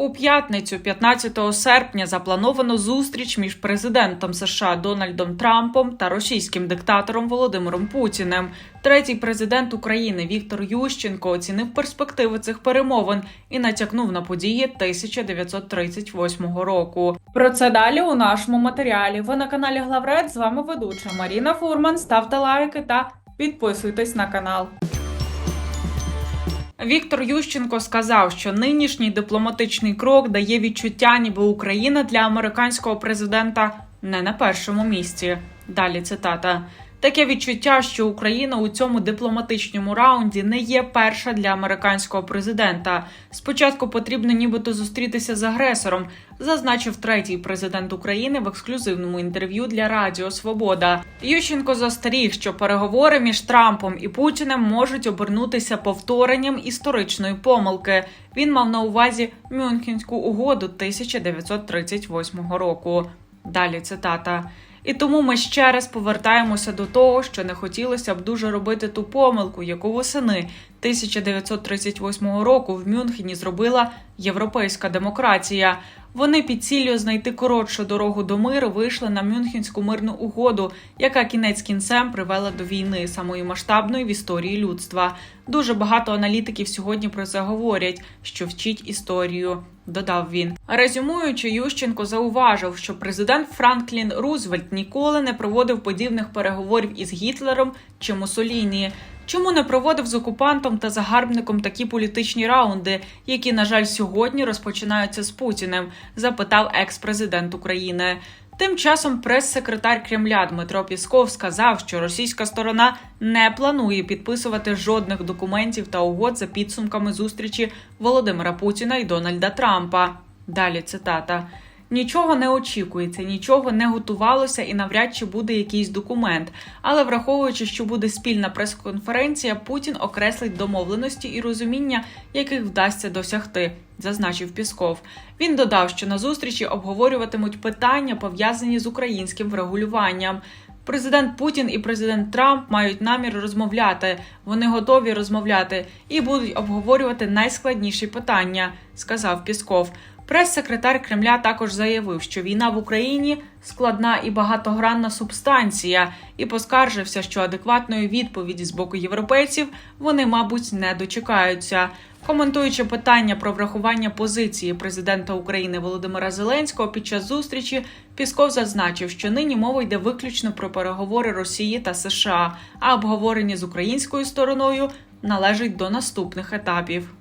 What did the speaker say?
У п'ятницю, 15 серпня, заплановано зустріч між президентом США Дональдом Трампом та російським диктатором Володимиром Путіним. Третій президент України Віктор Ющенко оцінив перспективи цих перемовин і натякнув на події 1938 року. Про це далі у нашому матеріалі. Ви на каналі Главред. З вами ведуча Маріна Фурман. Ставте лайки та підписуйтесь на канал. Віктор Ющенко сказав, що нинішній дипломатичний крок дає відчуття, ніби Україна для американського президента не на першому місці. Далі цитата. Таке відчуття, що Україна у цьому дипломатичному раунді не є перша для американського президента. Спочатку потрібно нібито зустрітися з агресором, зазначив третій президент України в ексклюзивному інтерв'ю для Радіо Свобода. Ющенко застеріг, що переговори між Трампом і Путіним можуть обернутися повторенням історичної помилки. Він мав на увазі Мюнхенську угоду 1938 року. Далі цитата. І тому ми ще раз повертаємося до того, що не хотілося б дуже робити ту помилку, яку восени 1938 року в Мюнхені зробила європейська демократія. Вони під ціллю знайти коротшу дорогу до миру вийшли на Мюнхенську мирну угоду, яка кінець кінцем привела до війни самої масштабної в історії людства. Дуже багато аналітиків сьогодні про це говорять, що вчить історію. Додав він, резюмуючи, Ющенко зауважив, що президент Франклін Рузвельт ніколи не проводив подібних переговорів із Гітлером чи Мусоліні. Чому не проводив з окупантом та загарбником такі політичні раунди, які, на жаль, сьогодні розпочинаються з Путіним? запитав екс-президент України. Тим часом прес-секретар Кремля Дмитро Пісков сказав, що російська сторона не планує підписувати жодних документів та угод за підсумками зустрічі Володимира Путіна і Дональда Трампа. Далі цитата. Нічого не очікується, нічого не готувалося і навряд чи буде якийсь документ. Але враховуючи, що буде спільна прес-конференція, Путін окреслить домовленості і розуміння, яких вдасться досягти, зазначив Пісков. Він додав, що на зустрічі обговорюватимуть питання, пов'язані з українським врегулюванням. Президент Путін і президент Трамп мають намір розмовляти. Вони готові розмовляти і будуть обговорювати найскладніші питання, сказав Пісков. Прес-секретар Кремля також заявив, що війна в Україні складна і багатогранна субстанція, і поскаржився, що адекватної відповіді з боку європейців вони, мабуть, не дочекаються. Коментуючи питання про врахування позиції президента України Володимира Зеленського під час зустрічі, Пісков зазначив, що нині мова йде виключно про переговори Росії та США, а обговорення з українською стороною належить до наступних етапів.